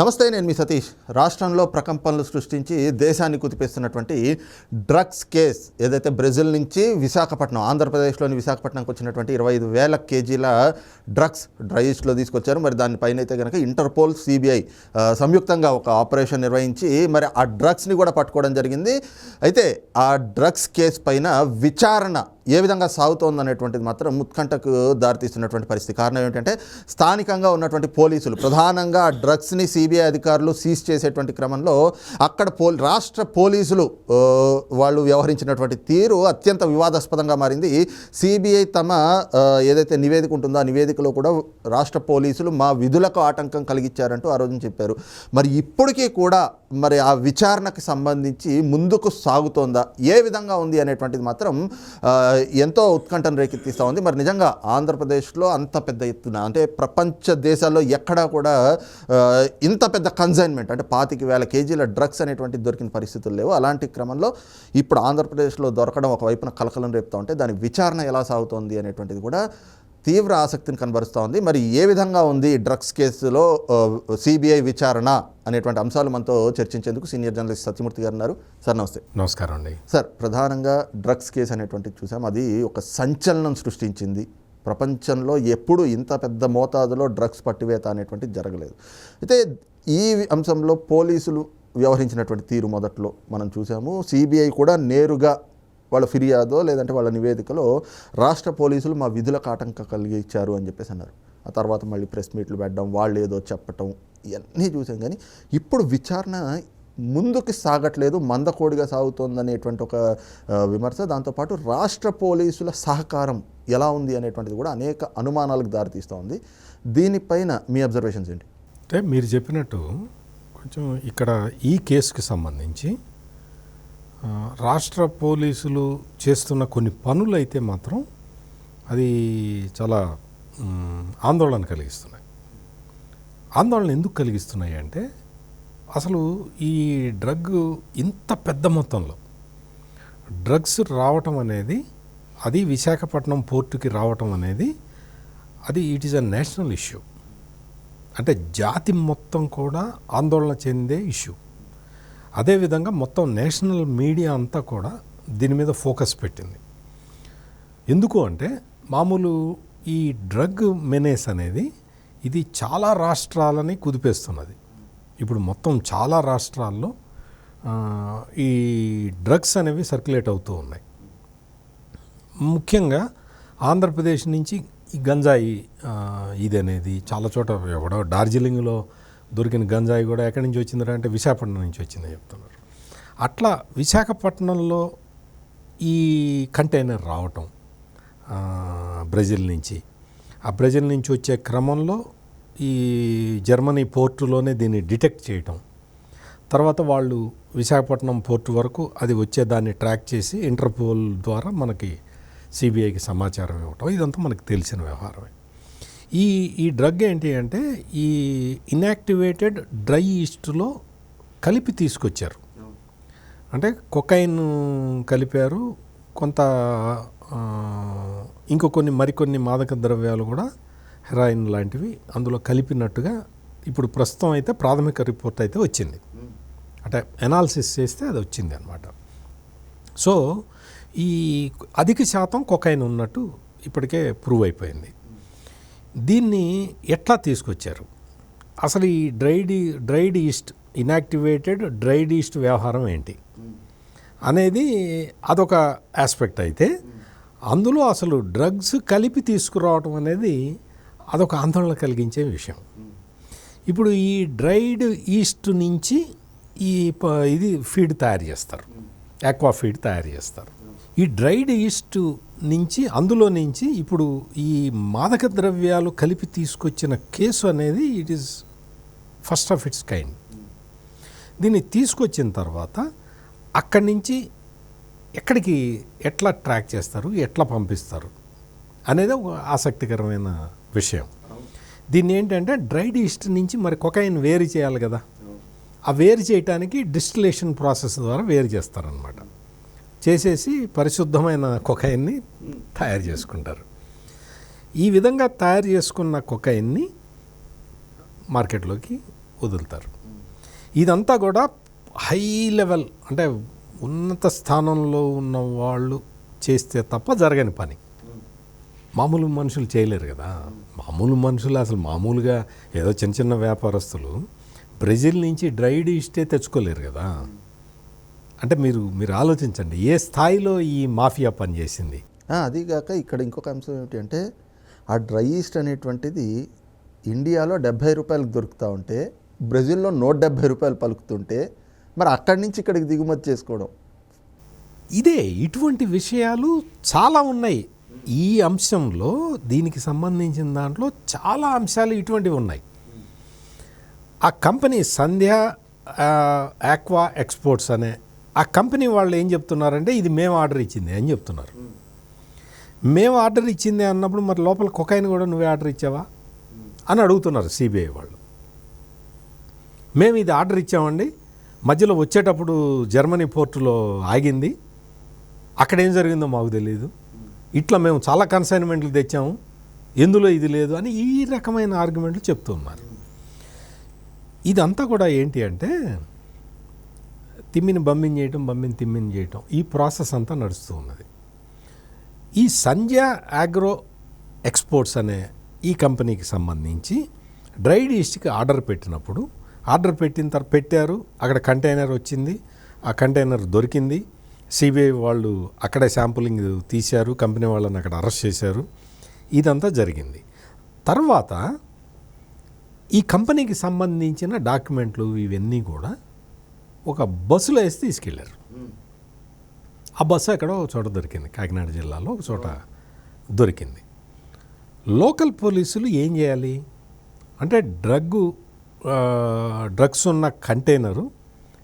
నమస్తే నేను మీ సతీష్. రాష్ట్రంలో ప్రకంపనలు సృష్టించి దేశాన్ని కుదిపేస్తున్నటువంటి డ్రగ్స్ కేస్ ఏదైతే బ్రెజిల్ నుంచి విశాఖపట్నం ఆంధ్రప్రదేశ్లోని విశాఖపట్నంకి వచ్చినటువంటి ఇరవై ఐదు వేల కేజీల డ్రగ్స్ డ్రైస్లో తీసుకొచ్చారు. మరి దానిపైన అయితే కనుక ఇంటర్పోల్ సిబిఐ సంయుక్తంగా ఒక ఆపరేషన్ నిర్వహించి మరి ఆ డ్రగ్స్ని కూడా పట్టుకోవడం జరిగింది. అయితే ఆ డ్రగ్స్ కేసు పైన విచారణ ఏ విధంగా సాగుతోంది అనేటువంటిది మాత్రం ముత్కంటకు దారితీస్తున్నటువంటి పరిస్థితి. కారణం ఏంటంటే స్థానికంగా ఉన్నటువంటి పోలీసులు ప్రధానంగా డ్రగ్స్ని సిబిఐ అధికారులు సీజ్ చేసేటువంటి క్రమంలో అక్కడ పో రాష్ట్ర పోలీసులు వాళ్ళు వ్యవహరించినటువంటి తీరు అత్యంత వివాదాస్పదంగా మారింది. సిబిఐ తమ ఏదైతే నివేదిక ఉంటుందో ఆ నివేదికలో కూడా రాష్ట్ర పోలీసులు మా విధులకు ఆటంకం కలిగించారంటూ ఆ రోజున చెప్పారు. మరి ఇప్పటికీ కూడా మరి ఆ విచారణకు సంబంధించి ముందుకు సాగుతోందా ఏ విధంగా ఉంది అనేటువంటిది మాత్రం ఎంతో ఉత్కంఠను రేకెత్తిస్తూ ఉంది. మరి నిజంగా ఆంధ్రప్రదేశ్లో అంత పెద్ద ఎత్తున అంటే ప్రపంచ దేశాల్లో ఎక్కడా కూడా ఇంత పెద్ద కన్సైన్మెంట్ అంటే పాతిక వేల కేజీల డ్రగ్స్ అనేటువంటి దొరికిన పరిస్థితులు లేవు. అలాంటి క్రమంలో ఇప్పుడు ఆంధ్రప్రదేశ్లో దొరకడం ఒకవైపున కలకలం రేపుతూ ఉంటే దాని విచారణ ఎలా సాగుతోంది అనేటువంటిది కూడా తీవ్ర ఆసక్తిని కనబరుస్తూ ఉంది మరి ఏ విధంగా ఉంది డ్రగ్స్ కేసులో సిబిఐ విచారణ అనేటువంటి అంశాలు మనతో చర్చించేందుకు సీనియర్ జర్నలిస్ట్ సత్యమూర్తి గారు ఉన్నారు. సార్ నమస్తే. నమస్కారం అండి. సార్ ప్రధానంగా డ్రగ్స్ కేసు అనేటువంటిది చూసాం. అది ఒక సంచలనం సృష్టించింది. ప్రపంచంలో ఎప్పుడు ఇంత పెద్ద మోతాదులో డ్రగ్స్ పట్టివేత అనేటువంటిది జరగలేదు. అయితే ఈ అంశంలో పోలీసులు వ్యవహరించినటువంటి తీరు మొదట్లో మనం చూసాము. సిబిఐ కూడా నేరుగా వాళ్ళ ఫిర్యాదో లేదంటే వాళ్ళ నివేదికలో రాష్ట్ర పోలీసులు మా విధులకు ఆటంకం కలిగించారు అని చెప్పేసి అన్నారు. ఆ తర్వాత మళ్ళీ ప్రెస్ మీట్లు పెట్టడం వాళ్ళు ఏదో చెప్పటం ఇవన్నీ చూసాం. కానీ ఇప్పుడు విచారణ ముందుకు సాగట్లేదు మందకోడిగా సాగుతోందనేటువంటి ఒక విమర్శ. దాంతోపాటు రాష్ట్ర పోలీసుల సహకారం ఎలా ఉంది అనేటువంటిది కూడా అనేక అనుమానాలకు దారితీస్తూ ఉంది దీనిపైన మీ అబ్జర్వేషన్స్ ఏంటి? అంటే మీరు చెప్పినట్టు కొంచెం ఇక్కడ ఈ కేసుకి సంబంధించి రాష్ట్ర పోలీసులు చేస్తున్న కొన్ని పనులు అయితే మాత్రం అది చాలా ఆందోళన కలిగిస్తున్నాయి. ఆందోళన ఎందుకు కలిగిస్తున్నాయి అంటే అసలు ఈ డ్రగ్ ఇంత పెద్ద మొత్తంలో డ్రగ్స్ రావటం అనేది అది విశాఖపట్నం పోర్టుకి రావటం అనేది అది it is a national issue. అంటే జాతి మొత్తం కూడా ఆందోళన చెందే ఇష్యూ. అదేవిధంగా మొత్తం నేషనల్ మీడియా అంతా కూడా దీని మీద ఫోకస్ పెట్టింది. ఎందుకు అంటే మామూలు ఈ డ్రగ్ మెనేస్ అనేది ఇది చాలా రాష్ట్రాలని కుదిపేస్తున్నది. ఇప్పుడు మొత్తం చాలా రాష్ట్రాల్లో ఈ డ్రగ్స్ అనేవి సర్క్యులేట్ అవుతూ ఉన్నాయి. ముఖ్యంగా ఆంధ్రప్రదేశ్ నుంచి ఈ గంజాయి ఇది అనేది చాలా చోట ఎవడో డార్జిలింగ్లో దొరికిన గంజాయి కూడా ఎక్కడి నుంచి వచ్చిందిరా అంటే విశాఖపట్నం నుంచి వచ్చిందని చెప్తున్నారు. అట్లా విశాఖపట్నంలో ఈ కంటైనర్ రావటం బ్రెజిల్ నుంచి. ఆ బ్రెజిల్ నుంచి వచ్చే క్రమంలో ఈ జర్మనీ పోర్టులోనే దీన్ని డిటెక్ట్ చేయటం. తర్వాత వాళ్ళు విశాఖపట్నం పోర్టు వరకు అది వచ్చేదాన్ని ట్రాక్ చేసి ఇంటర్పోల్ ద్వారా మనకి సిబిఐకి సమాచారం ఇవ్వటం. ఇదంతా మనకు తెలిసిన వ్యవహారమే. ఈ ఈ డ్రగ్ ఏంటి అంటే ఈ ఇన్యాక్టివేటెడ్ డ్రై ఈస్ట్లో కలిపి తీసుకొచ్చారు. అంటే కొకైన్ కలిపారు కొంత ఇంకో కొన్ని మరికొన్ని మాదక ద్రవ్యాలు కూడా హెరాయిన్ లాంటివి అందులో కలిపినట్టుగా ఇప్పుడు ప్రస్తుతం అయితే ప్రాథమిక రిపోర్ట్ అయితే వచ్చింది. అంటే అనాలిసిస్ చేస్తే అది వచ్చింది అనమాట సో ఈ అధిక శాతం కొకైన్ ఉన్నట్టు ఇప్పటికే ప్రూవ్ అయిపోయింది. దీన్ని ఎట్లా తీసుకొచ్చారు? అసలు ఈ dried dried yeast inactivated dried yeast వ్యవహారం ఏంటి? అనేది అదొక ఆస్పెక్ట్ అయితే అందులో అసలు డ్రగ్స్ కలిపి తీసుకురావటం అనేది అదొక ఆందోళన కలిగించే విషయం. ఇప్పుడు ఈ డ్రైడ్ ఈస్ట్ నుంచి ఈ ప- ఇది ఫీడ్ తయారు చేస్తారు. ఆక్వా ఫీడ్ తయారు చేస్తారు. ఈ డ్రైడ్ ఈస్ట్ నుంచి అందులో నుంచి ఇప్పుడు ఈ మాదక ద్రవ్యాలు కలిపి తీసుకొచ్చిన కేసు అనేది it is first of its kind దీన్ని తీసుకొచ్చిన తర్వాత అక్కడి నుంచి ఎక్కడికి ఎట్లా ట్రాక్ చేస్తారు ఎట్లా పంపిస్తారు అనేది ఒక ఆసక్తికరమైన విషయం. దీన్ని ఏంటంటే డ్రైడ్ ఈస్ట్ నుంచి మరి కొకైన్ వేరు చేయాలి కదా. ఆ వేరు చేయటానికి డిస్టిలేషన్ ప్రాసెస్ ద్వారా వేరు చేస్తారనమాట చేసేసి పరిశుద్ధమైన కొకైన్ని తయారు చేసుకుంటారు. ఈ విధంగా తయారు చేసుకున్న కొకైన్ని మార్కెట్లోకి వదులుతారు. ఇదంతా కూడా హై లెవెల్ అంటే ఉన్నత స్థానంలో ఉన్న వాళ్ళు చేస్తే తప్ప జరగని పని. మామూలు మనుషులు చేయలేరు కదా. మామూలు మనుషులు అసలు మామూలుగా ఏదో చిన్న చిన్న వ్యాపారస్తులు బ్రెజిల్ నుంచి డ్రైడ్ ఇష్టే తెచ్చుకోలేరు కదా. అంటే మీరు మీరు ఆలోచించండి ఏ స్థాయిలో ఈ మాఫియా పనిచేసింది? అదీగాక ఇక్కడ ఇంకొక అంశం ఏమిటి అంటే ఆ డ్రై ఈస్ట్ అనేటువంటిది ఇండియాలో డెబ్భై రూపాయలకు దొరుకుతూ ఉంటే బ్రెజిల్లో నూట డెబ్భై రూపాయలు పలుకుతుంటే మరి అక్కడి నుంచి ఇక్కడికి దిగుమతి చేసుకోవడం. ఇదే ఇటువంటి విషయాలు చాలా ఉన్నాయి. ఈ అంశంలో దీనికి సంబంధించిన దాంట్లో చాలా అంశాలు ఇటువంటివి ఉన్నాయి. ఆ కంపెనీ సంధ్య ఆ, ఆక్వా ఎక్స్పోర్ట్స్ అనే ఆ కంపెనీ వాళ్ళు ఏం చెప్తున్నారంటే ఇది మేము ఆర్డర్ ఇచ్చింది అని చెప్తున్నారు. మేము ఆర్డర్ ఇచ్చింది అన్నప్పుడు మరి లోపల కొకాయిన్ కూడా నువ్వే ఆర్డర్ ఇచ్చావా? అని అడుగుతున్నారు సిబిఐ వాళ్ళు. మేము ఇది ఆర్డర్ ఇచ్చామండి. మధ్యలో వచ్చేటప్పుడు జర్మనీ పోర్టులో ఆగింది. అక్కడ ఏం జరిగిందో మాకు తెలియదు ఇట్లా మేము చాలా కన్సైన్మెంట్లు తెచ్చాము. ఎందులో ఇది లేదు అని ఈ రకమైన ఆర్గ్యుమెంట్లు చెప్తూ ఉన్నారు ఇదంతా కూడా ఏంటి అంటే తిమ్మిని బమ్మిని చేయటం బమ్మిని తిమ్మిని చేయటం. ఈ ప్రాసెస్ అంతా నడుస్తూ ఉన్నది. ఈ సంధ్య ఆగ్రో ఎక్స్పోర్ట్స్ అనే ఈ కంపెనీకి సంబంధించి డ్రైడ్ ఈస్ట్కి ఆర్డర్ పెట్టినప్పుడు ఆర్డర్ పెట్టిన తర్వాత పెట్టారు. అక్కడ కంటైనర్ వచ్చింది. ఆ కంటైనర్ దొరికింది. సిబిఐ వాళ్ళు అక్కడే శాంపులింగ్ తీశారు. కంపెనీ వాళ్ళని అక్కడ అరెస్ట్ చేశారు. ఇదంతా జరిగింది. తర్వాత ఈ కంపెనీకి సంబంధించిన డాక్యుమెంట్లు ఇవన్నీ కూడా ఒక బస్సులో వేసి తీసుకెళ్ళారు. ఆ బస్సు ఎక్కడో ఒక చోట దొరికింది. కాకినాడ జిల్లాలో ఒక చోట దొరికింది. లోకల్ పోలీసులు ఏం చేయాలి? అంటే డ్రగ్గు డ్రగ్స్ ఉన్న కంటైనరు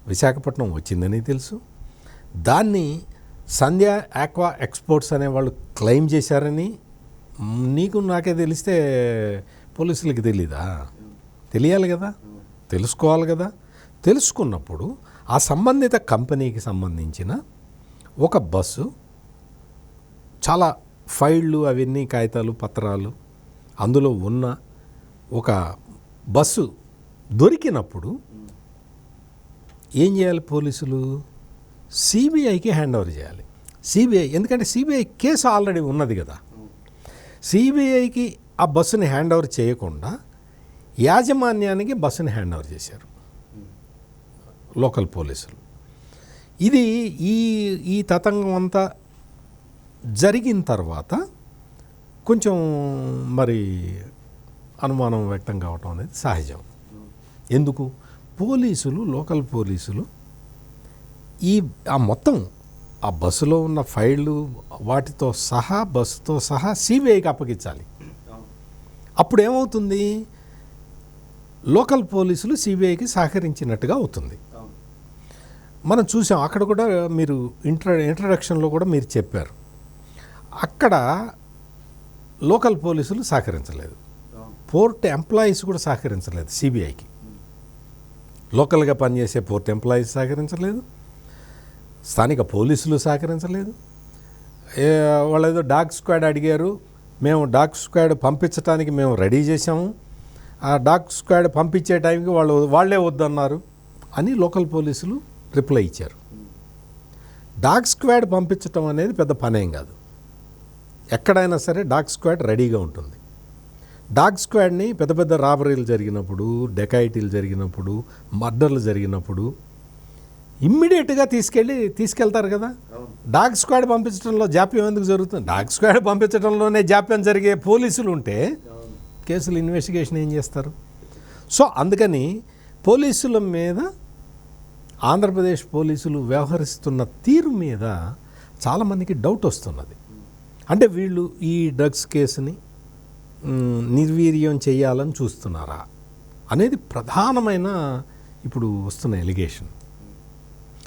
విశాఖపట్నం వచ్చిందని తెలుసు. దాన్ని సంధ్య ఆక్వా ఎక్స్పోర్ట్స్ అనే వాళ్ళు క్లెయిమ్ చేశారని నీకు నాకే తెలిస్తే పోలీసులకి తెలీదా? తెలియాలి కదా? తెలుసుకోవాలి కదా? తెలుసుకున్నప్పుడు ఆ సంబంధిత కంపెనీకి సంబంధించిన ఒక బస్సు చాలా ఫైళ్ళు అవన్నీ కాగితాలు పత్రాలు అందులో ఉన్న ఒక బస్సు దొరికినప్పుడు ఏం చేయాలి పోలీసులు? సిబిఐకి హ్యాండ్ ఓవర్ చేయాలి. సిబిఐ ఎందుకంటే సిబిఐ కేసు ఆల్రెడీ ఉన్నది కదా. సిబిఐకి ఆ బస్సుని హ్యాండ్ ఓవర్ చేయకుండా యాజమాన్యానికి బస్సుని హ్యాండ్ ఓవర్ చేశారు. లోకల్ పోలీసులు. ఇది ఈ ఈ తతంగం అంతా జరిగిన తర్వాత కొంచెం మరి అనుమానం వ్యక్తం కావటం అనేది సహజం. ఎందుకు? పోలీసులు లోకల్ పోలీసులు ఈ ఆ మొత్తం ఆ బస్సులో ఉన్న ఫైళ్ళు వాటితో సహా బస్సుతో సహా సిబిఐకి అప్పగించాలి. అప్పుడు ఏమవుతుంది లోకల్ పోలీసులు సిబిఐకి సహకరించినట్టుగా అవుతుంది. మనం చూసాం అక్కడ కూడా మీరు ఇంట్ర ఇంట్రడక్షన్లో కూడా మీరు చెప్పారు. అక్కడ లోకల్ పోలీసులు సహకరించలేదు. పోర్ట్ ఎంప్లాయీస్ కూడా సహకరించలేదు సిబిఐకి. లోకల్గా పనిచేసే పోర్ట్ ఎంప్లాయీస్ సహకరించలేదు. స్థానిక పోలీసులు సహకరించలేదు. వాళ్ళు ఏదో డాగ్ స్క్వాడ్ అడిగారు. మేము డాగ్ స్క్వాడ్ పంపించడానికి మేము రెడీ చేసాము ఆ డాగ్ స్క్వాడ్ పంపించే టైంకి వాళ్ళు వాళ్ళే వద్దన్నారు అని లోకల్ పోలీసులు రిప్లై ఇచ్చారు డాగ్ స్క్వాడ్ పంపించడం అనేది పెద్ద పనేం కాదు. ఎక్కడైనా సరే డాగ్ స్క్వాడ్ రెడీగా ఉంటుంది. డాగ్ స్క్వాడ్ని పెద్ద పెద్ద రాబరీలు జరిగినప్పుడు డెకాయిటీలు జరిగినప్పుడు మర్డర్లు జరిగినప్పుడు ఇమ్మీడియట్గా తీసుకెళ్ళి తీసుకెళ్తారు కదా. డాగ్ స్క్వాడ్ పంపించడంలో జాప్యం ఎందుకు జరుగుతుంది? డాగ్ స్క్వాడ్ పంపించడంలోనే జాప్యం జరిగే పోలీసులు ఉంటే కేసులు ఇన్వెస్టిగేషన్ ఏం చేస్తారు? సో అందుకని పోలీసుల మీద ఆంధ్రప్రదేశ్ పోలీసులు వ్యవహరిస్తున్న తీరు మీద చాలామందికి డౌట్ వస్తున్నది. అంటే వీళ్ళు ఈ డ్రగ్స్ కేసుని నిర్వీర్యం చేయాలని చూస్తున్నారా? అనేది ప్రధానమైన ఇప్పుడు వస్తున్న ఎలిగేషన్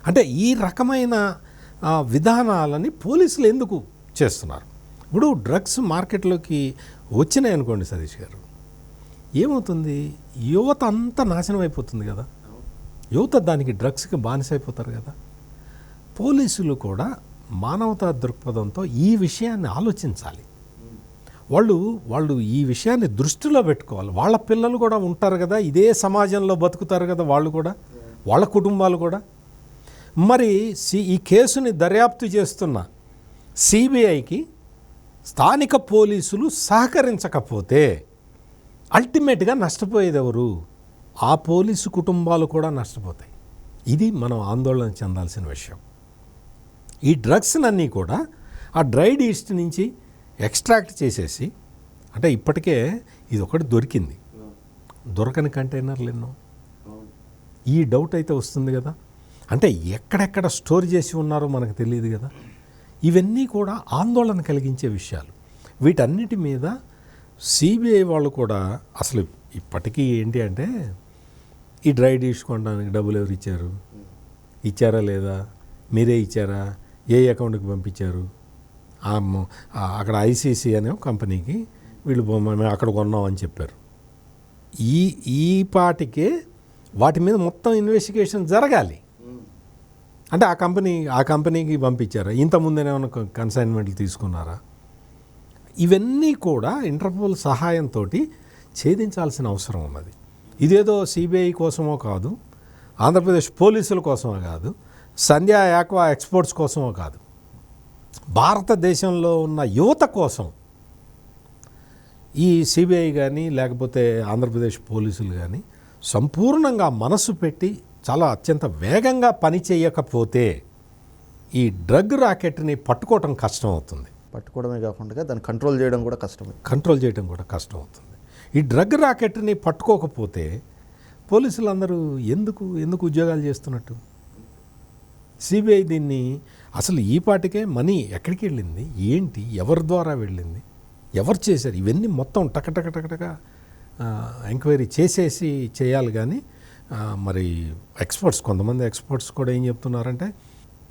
అంటే ఈ రకమైన విధానాలని పోలీసులు ఎందుకు చేస్తున్నారు? ఇప్పుడు డ్రగ్స్ మార్కెట్లోకి వచ్చినాయి అనుకోండి సతీష్ గారు. ఏమవుతుంది? యువత అంతా నాశనం అయిపోతుంది కదా. యువత దానికి డ్రగ్స్కి బానిసైపోతారు కదా. పోలీసులు కూడా మానవతా దృక్పథంతో ఈ విషయాన్ని ఆలోచించాలి. వాళ్ళు వాళ్ళు ఈ విషయాన్ని దృష్టిలో పెట్టుకోవాలి. వాళ్ళ పిల్లలు కూడా ఉంటారు కదా ఇదే సమాజంలో బతుకుతారు కదా వాళ్ళు కూడా వాళ్ళ కుటుంబాలు కూడా. మరి సి ఈ కేసుని దర్యాప్తు చేస్తున్న సిబిఐకి స్థానిక పోలీసులు సహకరించకపోతే అల్టిమేట్గా నష్టపోయేది ఎవరు ఆ పోలీసు కుటుంబాలు కూడా నష్టపోతాయి. ఇది మనం ఆందోళన చెందాల్సిన విషయం. ఈ డ్రగ్స్నన్నీ కూడా ఆ డ్రైడ్ ఈస్ట్ నుంచి ఎక్స్ట్రాక్ట్ చేసేసి అంటే ఇప్పటికే ఇది ఒకటి దొరికింది. దొరకని కంటైనర్లు ఎన్నో. ఈ డౌట్ అయితే వస్తుంది కదా. అంటే ఎక్కడెక్కడ స్టోర్ చేసి ఉన్నారో మనకు తెలియదు కదా. ఇవన్నీ కూడా ఆందోళన కలిగించే విషయాలు. వీటన్నిటి మీద సిబిఐ వాళ్ళు కూడా అసలు ఇప్పటికీ ఏంటి అంటే ఈ డ్రై డిష్ కొనడానికి డబ్బులు ఎవరు ఇచ్చారు? ఇచ్చారా లేదా? మీరే ఇచ్చారా? ఏ అకౌంట్కి పంపించారు? అక్కడ ఐసీసీ అనే కంపెనీకి వీళ్ళు మేము అక్కడ కొన్నాం అని చెప్పారు. ఈ ఈ పాటికే వాటి మీద మొత్తం ఇన్వెస్టిగేషన్ జరగాలి. అంటే ఆ కంపెనీ ఆ కంపెనీకి పంపించారా? ఇంతకుముందే ఏమైనా కన్సైన్మెంట్లు తీసుకున్నారా? ఇవన్నీ కూడా ఇంటర్పోల్ సహాయంతో ఛేదించాల్సిన అవసరం ఉన్నది. ఇదేదో సిబిఐ కోసమో కాదు ఆంధ్రప్రదేశ్ పోలీసుల కోసమో కాదు సంధ్యా యాక్వా ఎక్స్పోర్ట్స్ కోసమో కాదు. భారతదేశంలో ఉన్న యువత కోసం ఈ సిబిఐ కానీ లేకపోతే ఆంధ్రప్రదేశ్ పోలీసులు కానీ సంపూర్ణంగా మనసు పెట్టి చాలా అత్యంత వేగంగా పని చేయకపోతే ఈ డ్రగ్ రాకెట్ని పట్టుకోవటం కష్టం అవుతుంది పట్టుకోవడమే కాకుండా దాన్ని కంట్రోల్ చేయడం కూడా కష్టమే. కంట్రోల్ చేయడం కూడా కష్టం అవుతుంది ఈ డ్రగ్ రాకెట్ని పట్టుకోకపోతే పోలీసులు అందరూ ఎందుకు ఎందుకు ఉద్యోగాలు చేస్తున్నట్టు? సిబిఐ దీన్ని అసలు ఈ పాటికే మనీ ఎక్కడికి వెళ్ళింది? ఏంటి? ఎవరి ద్వారా వెళ్ళింది? ఎవరు చేశారు? ఇవన్నీ మొత్తం టక టక ఎంక్వైరీ చేసేసి చేయాలి కానీ మరి ఎక్స్పర్ట్స్ కొంతమంది ఎక్స్పర్ట్స్ కూడా ఏం చెప్తున్నారంటే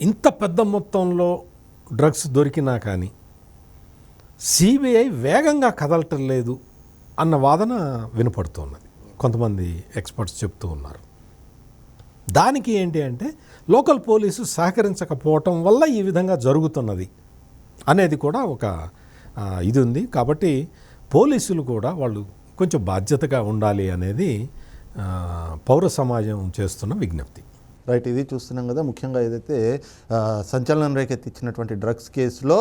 ఇంత పెద్ద మొత్తంలో డ్రగ్స్ దొరికినా కానీ సిబిఐ వేగంగా కదలటం లేదు. అన్న వాదన వినపడుతున్నది కొంతమంది ఎక్స్పర్ట్స్ చెప్తూ ఉన్నారు. దానికి ఏంటి అంటే లోకల్ పోలీసు సహకరించకపోవటం వల్ల ఈ విధంగా జరుగుతున్నది అనేది కూడా ఒక ఇది ఉంది. కాబట్టి పోలీసులు కూడా వాళ్ళు కొంచెం బాధ్యతగా ఉండాలి అనేది పౌర సమాజం చేస్తున్న విజ్ఞప్తి. రైట్ ఇది చూస్తున్నాం కదా. ముఖ్యంగా ఏదైతే సంచలనం రేకెత్తించినటువంటి డ్రగ్స్ కేసులో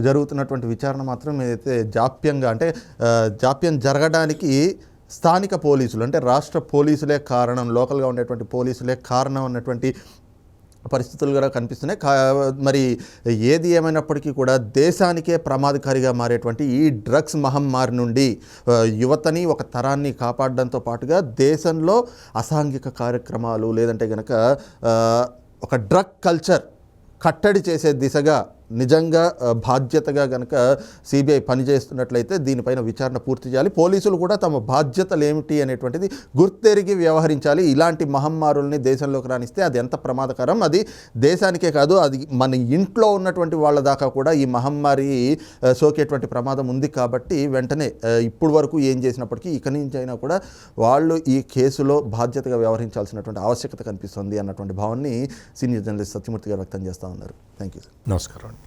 జరుగుతున్నటువంటి విచారణ మాత్రం ఏదైతే జాప్యంగా అంటే జాప్యం జరగడానికి స్థానిక పోలీసులు అంటే రాష్ట్ర పోలీసులే కారణం లోకల్గా ఉండేటువంటి పోలీసులే కారణం అన్నటువంటి పరిస్థితులు కూడా కనిపిస్తున్నాయి. కా మరి ఏది ఏమైనప్పటికీ కూడా దేశానికే ప్రమాదకారిగా మారేటువంటి ఈ డ్రగ్స్ మహమ్మారి నుండి యువతని ఒక తరాన్ని కాపాడడంతో పాటుగా దేశంలో అసాంఘిక కార్యక్రమాలు లేదంటే కనుక ఒక డ్రగ్ కల్చర్ కట్టడి చేసే దిశగా నిజంగా బాధ్యతగా గనక సిబిఐ పనిచేస్తున్నట్లయితే దీనిపైన విచారణ పూర్తి చేయాలి. పోలీసులు కూడా తమ బాధ్యతలు ఏమిటి అనేటువంటిది గుర్తెరిగి వ్యవహరించాలి. ఇలాంటి మహమ్మారుల్ని దేశంలోకి రాణిస్తే అది ఎంత ప్రమాదకరం? అది దేశానికే కాదు అది మన ఇంట్లో ఉన్నటువంటి వాళ్ళ దాకా కూడా ఈ మహమ్మారి సోకేటువంటి ప్రమాదం ఉంది కాబట్టి వెంటనే ఇప్పుడు వరకు ఏం చేసినప్పటికీ ఇక నుంచి అయినా కూడా వాళ్ళు ఈ కేసులో బాధ్యతగా వ్యవహరించాల్సినటువంటి ఆవశ్యకత కనిపిస్తుంది అన్నటువంటి భావాన్ని సీనియర్ జర్నలిస్ట్ సత్యమూర్తి గారు వ్యక్తం చేస్తూ ఉన్నారు. Thank you sir. నమస్కారం అండి.